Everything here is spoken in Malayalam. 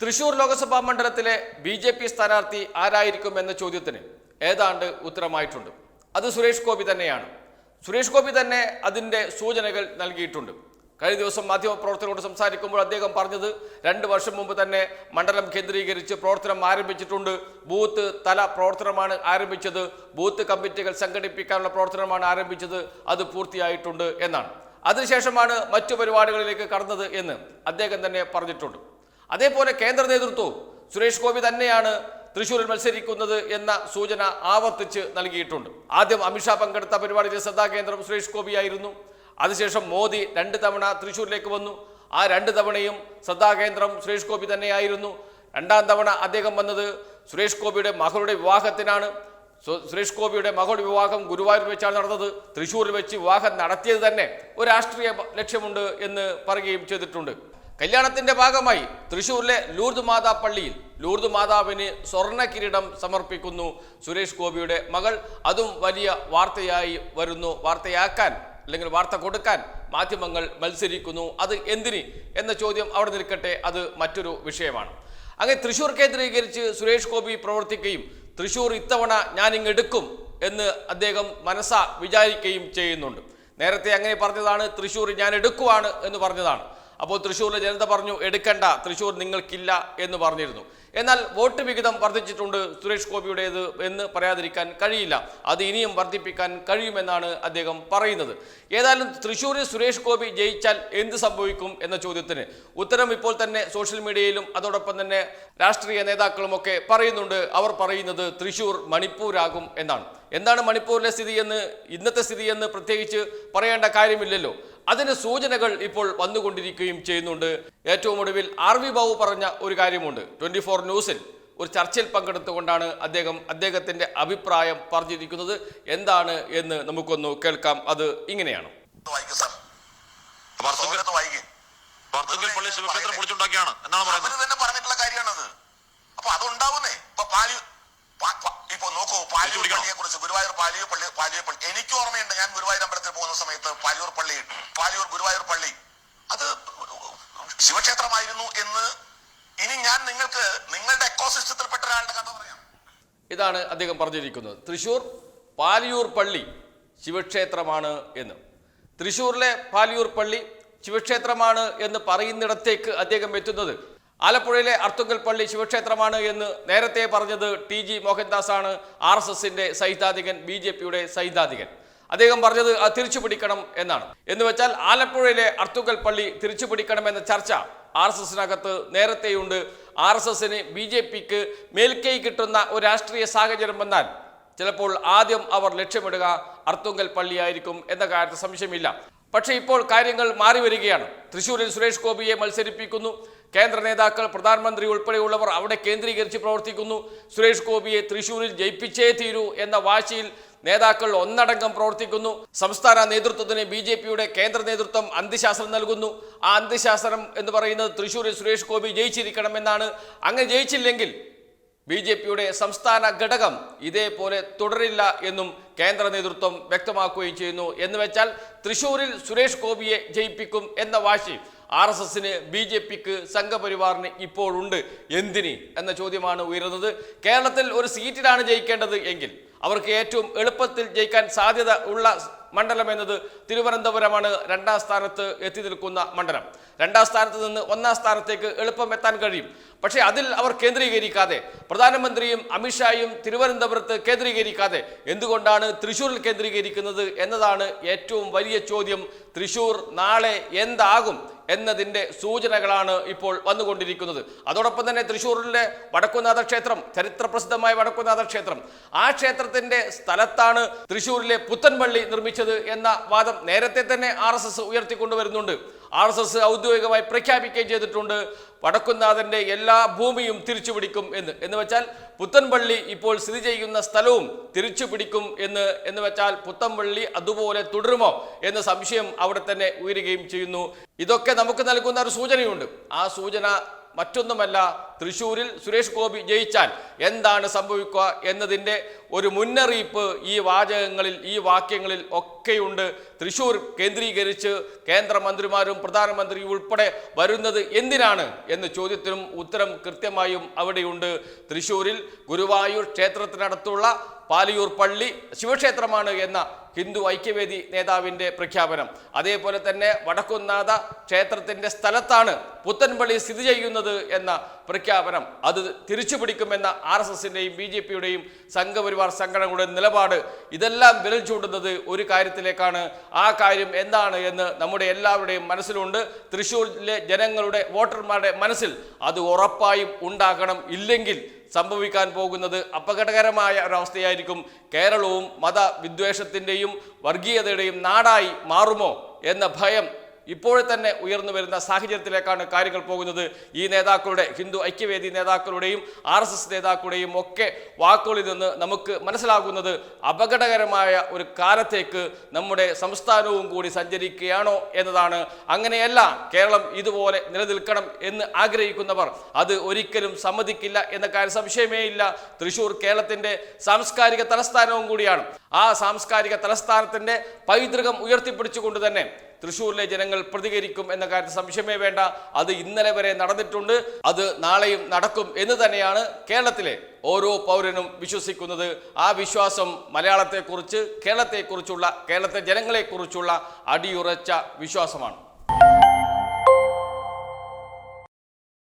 തൃശൂർ ലോക്സഭാ മണ്ഡലത്തിലെ ബി ജെ പി സ്ഥാനാർത്ഥി ആരായിരിക്കും എന്ന ചോദ്യത്തിന് ഏതാണ്ട് ഉത്തരമായിട്ടുണ്ട്. അത് സുരേഷ് ഗോപി തന്നെയാണ്. സുരേഷ് ഗോപി തന്നെ അതിന്റെ സൂചനകൾ നൽകിയിട്ടുണ്ട്. കഴിഞ്ഞ ദിവസം മാധ്യമപ്രവർത്തകരോട് സംസാരിക്കുമ്പോൾ അദ്ദേഹം പറഞ്ഞത് രണ്ട് വർഷം മുമ്പ് തന്നെ മണ്ഡലം കേന്ദ്രീകരിച്ച് പ്രവർത്തനം ആരംഭിച്ചിട്ടുണ്ട്. ബൂത്ത് തല പ്രവർത്തനമാണ് ആരംഭിച്ചത്. ബൂത്ത് കമ്മിറ്റികൾ സംഘടിപ്പിക്കാനുള്ള പ്രവർത്തനമാണ് ആരംഭിച്ചത്. അത് പൂർത്തിയായിട്ടുണ്ട് എന്നാണ്. അതിനുശേഷമാണ് മറ്റു പരിപാടികളിലേക്ക് കടന്നത് എന്ന് അദ്ദേഹം തന്നെ പറഞ്ഞിട്ടുണ്ട്. അതേപോലെ കേന്ദ്ര നേതൃത്വവും സുരേഷ് ഗോപി തന്നെയാണ് തൃശൂരിൽ മത്സരിക്കുന്നത് എന്ന സൂചന ആവർത്തിച്ച് നൽകിയിട്ടുണ്ട്. ആദ്യം അമിത്ഷാ പങ്കെടുത്ത പരിപാടിയിലെ ശ്രദ്ധാകേന്ദ്രം സുരേഷ് ഗോപിയായിരുന്നു അതിനുശേഷം മോദി രണ്ട് തവണ തൃശൂരിലേക്ക് വന്നു. ആ രണ്ട് തവണയും ശ്രദ്ധാകേന്ദ്രം സുരേഷ് ഗോപി തന്നെയായിരുന്നു. രണ്ടാം തവണ അദ്ദേഹം വന്നത് സുരേഷ് ഗോപിയുടെ മകളുടെ വിവാഹത്തിനാണ്. സുരേഷ് ഗോപിയുടെ മകളുടെ വിവാഹം ഗുരുവായൂർ വെച്ചാണ് നടന്നത്. തൃശ്ശൂരിൽ വെച്ച് വിവാഹം നടത്തിയത് തന്നെ ഒരു രാഷ്ട്രീയ ലക്ഷ്യമുണ്ട് എന്ന് പറയുകയും ചെയ്തിട്ടുണ്ട്. കല്യാണത്തിന്റെ ഭാഗമായി തൃശ്ശൂരിലെ ലൂർദ് മാതാ പള്ളിയിൽ ലൂർദ് മാതാവിന് സ്വർണ കിരീടം സമർപ്പിക്കുന്നു സുരേഷ് ഗോപിയുടെ മകൾ. അതും വലിയ വാർത്തയായി വരുന്നു. വാർത്തയാക്കാൻ അല്ലെങ്കിൽ വാർത്ത കൊടുക്കാൻ മാധ്യമങ്ങൾ മത്സരിക്കുന്നു. അത് എന്തിന് എന്ന ചോദ്യം അവിടെ നിൽക്കട്ടെ. അത് മറ്റൊരു വിഷയമാണ്. അങ്ങനെ തൃശ്ശൂർ കേന്ദ്രീകരിച്ച് സുരേഷ് ഗോപി പ്രവർത്തിക്കുകയും തൃശ്ശൂർ ഇത്തവണ ഞാൻ എടുക്കും എന്ന് അദ്ദേഹം മനസ്സ വിചാരിക്കുകയും ചെയ്യുന്നുണ്ട്. നേരത്തെ അങ്ങനെ പറഞ്ഞതാണ് തൃശ്ശൂർ ഞാൻ എടുക്കുവാണ് എന്ന് പറഞ്ഞതാണ്. അപ്പോൾ തൃശ്ശൂരിലെ ജനത പറഞ്ഞു എടുക്കണ്ട തൃശ്ശൂർ നിങ്ങൾക്കില്ല എന്ന് പറഞ്ഞിരുന്നു. എന്നാൽ വോട്ട് വിഹിതം വർദ്ധിച്ചിട്ടുണ്ട് സുരേഷ് ഗോപിയുടേത് എന്ന് പറയാതിരിക്കാൻ കഴിയില്ല. അത് ഇനിയും വർദ്ധിപ്പിക്കാൻ കഴിയുമെന്നാണ് അദ്ദേഹം പറയുന്നത്. ഏതായാലും തൃശ്ശൂരിൽ സുരേഷ് ഗോപി ജയിച്ചാൽ എന്ത് സംഭവിക്കും എന്ന ചോദ്യത്തിന് ഉത്തരം ഇപ്പോൾ തന്നെ സോഷ്യൽ മീഡിയയിലും അതോടൊപ്പം തന്നെ രാഷ്ട്രീയ നേതാക്കളുമൊക്കെ പറയുന്നുണ്ട്. അവർ പറയുന്നത് തൃശ്ശൂർ മണിപ്പൂരാകും എന്നാണ്. എന്താണ് മണിപ്പൂരിലെ സ്ഥിതി എന്ന് ഇന്നത്തെ സ്ഥിതി എന്ന് പ്രത്യേകിച്ച് പറയേണ്ട കാര്യമില്ലല്ലോ. അതിന് സൂചനകൾ ഇപ്പോൾ വന്നുകൊണ്ടിരിക്കുകയും ചെയ്യുന്നുണ്ട്. ഏറ്റവും ഒടുവിൽ ആർ വി ബാബു പറഞ്ഞ ഒരു കാര്യമുണ്ട്. ട്വന്റി ഫോർ ന്യൂസിൽ ഒരു ചർച്ചയിൽ പങ്കെടുത്തുകൊണ്ടാണ് അദ്ദേഹം അദ്ദേഹത്തിന്റെ അഭിപ്രായം പറഞ്ഞിരിക്കുന്നത്. എന്താണ് എന്ന് നമുക്കൊന്ന് കേൾക്കാം. അത് ഇങ്ങനെയാണ്. പറഞ്ഞിട്ടുള്ള കാര്യമാണത്. അപ്പൊ അതുണ്ടാവുന്നേ. ഇപ്പൊ പാലി ഇപ്പൊ നോക്കൂ പാലിയൂർ പിടിക്കണം. പള്ളിയെ കുറിച്ച് ഗുരുവായൂർ പാലിയൂർ പള്ളി പാലിയൂർ പള്ളി എനിക്ക് ഓർമ്മയുണ്ട് ഞാൻ ഗുരുവായൂർ അമ്പലത്തിൽ പോകുന്ന സമയത്ത് പാലിയൂർ പള്ളി പാലിയൂർ ഗുരുവായൂർ പള്ളി. അത് ശിവക്ഷേത്രമായിരുന്നു എന്ന് ഇനി ഞാൻ നിങ്ങൾക്ക് നിങ്ങളുടെ എക്കോസിസ്റ്റത്തിൽപ്പെട്ട ഒരാളുടെ കഥ പറയാം. ഇതാണ് അദ്ദേഹം പറഞ്ഞിരിക്കുന്നത്. തൃശൂർ പാലിയൂർ പള്ളി ശിവക്ഷേത്രമാണ് എന്ന്. തൃശൂരിലെ പാലിയൂർ പള്ളി ശിവക്ഷേത്രമാണ് എന്ന് പറയുന്നിടത്തേക്ക് അദ്ദേഹം എത്തുന്നത് ആലപ്പുഴയിലെ അർത്തുങ്കൽ പള്ളി ശിവക്ഷേത്രമാണ് എന്ന് നേരത്തെ പറഞ്ഞത് ടി ജി മോഹൻദാസ് ആണ് ആർ എസ് എസിന്റെ സൈദ്ധാന്തികൻ ബി ജെ പിയുടെ സൈദ്ധാന്തികൻ. അദ്ദേഹം പറഞ്ഞത് അത് തിരിച്ചു പിടിക്കണം എന്നാണ്. എന്ന് വെച്ചാൽ ആലപ്പുഴയിലെ അർത്തുങ്കൽ പള്ളി തിരിച്ചുപിടിക്കണം എന്ന ചർച്ച ആർ എസ് എസിനകത്ത് നേരത്തെയുണ്ട്. ആർ എസ് എസിന് ബി ജെ പിക്ക് മേൽക്കൈ കിട്ടുന്ന ഒരു രാഷ്ട്രീയ സാഹചര്യം വന്നാൽ ചിലപ്പോൾ ആദ്യം അവർ ലക്ഷ്യമിടുക അർത്തുങ്കൽ പള്ളിയായിരിക്കും എന്ന കാര്യത്തിൽ സംശയമില്ല. പക്ഷേ ഇപ്പോൾ കാര്യങ്ങൾ മാറി വരികയാണ്. തൃശ്ശൂരിൽ സുരേഷ് ഗോപിയെ മത്സരിപ്പിക്കുന്നു. കേന്ദ്ര നേതാക്കൾ പ്രധാനമന്ത്രി ഉൾപ്പെടെയുള്ളവർ അവിടെ കേന്ദ്രീകരിച്ച് പ്രവർത്തിക്കുന്നു. സുരേഷ് ഗോപിയെ തൃശ്ശൂരിൽ ജയിപ്പിച്ചേ തീരൂ എന്ന വാശിയിൽ നേതാക്കൾ ഒന്നടങ്കം പ്രവർത്തിക്കുന്നു. സംസ്ഥാന നേതൃത്വത്തിന് ബി ജെ പിയുടെ കേന്ദ്ര നേതൃത്വം അന്ത്യശാസ്ത്രം നൽകുന്നു. ആ അന്ത്യശാസ്ത്രം എന്ന് പറയുന്നത് തൃശ്ശൂരിൽ സുരേഷ് ഗോപി ജയിച്ചിരിക്കണമെന്നാണ്. അങ്ങനെ ജയിച്ചില്ലെങ്കിൽ ബി ജെ പിയുടെ സംസ്ഥാന ഘടകം ഇതേപോലെ തുടരില്ല എന്നും കേന്ദ്ര നേതൃത്വം വ്യക്തമാക്കുകയും ചെയ്യുന്നു. എന്ന് വെച്ചാൽ തൃശൂരിൽ സുരേഷ് ഗോപിയെ ജയിപ്പിക്കും എന്ന വാശി ആർ എസ് എസിന് ബി ജെ പിക്ക് സംഘപരിവാറിന് ഇപ്പോഴുണ്ട്. എന്തിന്? എന്ന ചോദ്യമാണ് ഉയരുന്നത്. കേരളത്തിൽ ഒരു സീറ്റിലാണ് ജയിക്കേണ്ടത് എങ്കിൽ അവർക്ക് ഏറ്റവും എളുപ്പത്തിൽ ജയിക്കാൻ സാധ്യത ഉള്ള മണ്ഡലം എന്നത് തിരുവനന്തപുരമാണ്. രണ്ടാം സ്ഥാനത്ത് എത്തി നിൽക്കുന്ന മണ്ഡലം. രണ്ടാം സ്ഥാനത്ത് നിന്ന് ഒന്നാം സ്ഥാനത്തേക്ക് എളുപ്പം എത്താൻ കഴിയും. പക്ഷേ അതിൽ അവർ കേന്ദ്രീകരിക്കാതെ പ്രധാനമന്ത്രിയും അമിത്ഷായും തിരുവനന്തപുരത്ത് കേന്ദ്രീകരിക്കാതെ എന്തുകൊണ്ടാണ് തൃശ്ശൂരിൽ കേന്ദ്രീകരിക്കുന്നത് എന്നതാണ് ഏറ്റവും വലിയ ചോദ്യം. തൃശൂർ നാളെ എന്താകും എന്നതിന്റെ സൂചനകളാണ് ഇപ്പോൾ വന്നുകൊണ്ടിരിക്കുന്നത്. അതോടൊപ്പം തന്നെ തൃശ്ശൂരിലെ വടക്കുന്നാഥ ക്ഷേത്രം ചരിത്രപ്രസിദ്ധമായ വടക്കുന്നാഥ ക്ഷേത്രം ആ ക്ഷേത്രത്തിന്റെ സ്ഥലത്താണ് തൃശ്ശൂരിലെ പുത്തൻപള്ളി നിർമ്മിച്ചത് എന്ന വാദം നേരത്തെ തന്നെ ആർ ഉയർത്തിക്കൊണ്ടുവരുന്നുണ്ട്. ആർ എസ് എസ് ഔദ്യോഗികമായി പ്രഖ്യാപിക്കുകയും ചെയ്തിട്ടുണ്ട്. വടക്കുന്നാഥന്റെ എല്ലാ ഭൂമിയും തിരിച്ചു പിടിക്കും എന്ന്. എന്ന് വെച്ചാൽ പുത്തൻപള്ളി ഇപ്പോൾ സ്ഥിതി ചെയ്യുന്ന സ്ഥലവും തിരിച്ചു പിടിക്കും എന്ന്. എന്ന് വെച്ചാൽ പുത്തൻപള്ളി അതുപോലെ തുടരുമോ എന്ന സംശയം അവിടെ തന്നെ ഉയരുകയും ചെയ്യുന്നു. ഇതൊക്കെ നമുക്ക് നൽകുന്ന ഒരു സൂചനയുണ്ട്. ആ സൂചന മറ്റൊന്നുമല്ല തൃശ്ശൂരിൽ സുരേഷ് ഗോപി ജയിച്ചാൽ എന്താണ് സംഭവിക്കുക എന്നതിന്റെ ഒരു മുന്നറിയിപ്പ് ഈ വാചകങ്ങളിൽ ഈ വാക്യങ്ങളിൽ ഒക്കെയുണ്ട്. തൃശ്ശൂർ കേന്ദ്രീകരിച്ച് കേന്ദ്രമന്ത്രിമാരും പ്രധാനമന്ത്രിയും ഉൾപ്പെടെ വരുന്നത് എന്തിനാണ് എന്ന ചോദ്യത്തിനും ഉത്തരം കൃത്യമായും അവിടെയുണ്ട്. തൃശ്ശൂരിൽ ഗുരുവായൂർ ക്ഷേത്രത്തിനടുത്തുള്ള പാലിയൂർ പള്ളി ശിവക്ഷേത്രമാണ് എന്ന ഹിന്ദു ഐക്യവേദി നേതാവിന്റെ പ്രഖ്യാപനം. അതേപോലെ തന്നെ വടക്കുന്നാഥ ക്ഷേത്രത്തിന്റെ സ്ഥലത്താണ് പുത്തൻപള്ളി സ്ഥിതി ചെയ്യുന്നത് എന്ന പ്രഖ്യാപനം അത് തിരിച്ചു പിടിക്കുമെന്ന ആർ എസ് എസിന്റെയും ബി ജെ പിയുടെയും സംഘപരിവാർ സംഘടനകളുടെ നിലപാട് ഇതെല്ലാം വിരൽ ചൂണ്ടുന്നത് ഒരു കാര്യത്തിലേക്കാണ്. ആ കാര്യം എന്താണ് എന്ന് നമ്മുടെ എല്ലാവരുടെയും മനസ്സിലുണ്ട്. തൃശ്ശൂരിലെ ജനങ്ങളുടെ വോട്ടർമാരുടെ മനസ്സിൽ അത് ഉറപ്പായും ഉണ്ടാകണം. ഇല്ലെങ്കിൽ സംഭവിക്കാൻ പോകുന്നത് അപകടകരമായ ഒരവസ്ഥയായിരിക്കും. കേരളവും മതവിദ്വേഷത്തിന്റെയും വർഗീയതയുടെയും നാടായി മാറുമോ എന്ന ഭയം ഇപ്പോഴെ തന്നെ ഉയർന്നു വരുന്ന സാഹചര്യത്തിലേക്കാണ് കാര്യങ്ങൾ പോകുന്നത്. ഈ നേതാക്കളുടെ ഹിന്ദു ഐക്യവേദി നേതാക്കളുടെയും ആർ എസ് എസ് നേതാക്കളുടെയും ഒക്കെ വാക്കുകളിൽ നിന്ന് നമുക്ക് മനസ്സിലാകുന്നത് അപകടകരമായ ഒരു കാലത്തേക്ക് നമ്മുടെ സംസ്ഥാനവും കൂടി സഞ്ചരിക്കുകയാണോ എന്നതാണ്. അങ്ങനെയല്ല കേരളം ഇതുപോലെ നിലനിൽക്കണം എന്ന് ആഗ്രഹിക്കുന്നവർ അത് ഒരിക്കലും സമ്മതിക്കില്ല എന്ന കാര്യം സംശയമേ ഇല്ല. തൃശൂർ കേരളത്തിന്റെ സാംസ്കാരിക തലസ്ഥാനവും കൂടിയാണ്. ആ സാംസ്കാരിക തലസ്ഥാനത്തിന്റെ പൈതൃകം ഉയർത്തിപ്പിടിച്ചുകൊണ്ട് തന്നെ തൃശ്ശൂരിലെ ജനങ്ങൾ പ്രതികരിക്കും എന്ന കാര്യത്തിൽ സംശയമേ വേണ്ട. അത് ഇന്നലെ വരെ നടന്നിട്ടുണ്ട്. അത് നാളെയും നടക്കും എന്ന് തന്നെയാണ് കേരളത്തിലെ ഓരോ പൗരനും വിശ്വസിക്കുന്നത്. ആ വിശ്വാസം മലയാളത്തെക്കുറിച്ച് കേരളത്തെക്കുറിച്ചുള്ള കേരളത്തെ ജനങ്ങളെക്കുറിച്ചുള്ള അടിയുറച്ച വിശ്വാസമാണ്.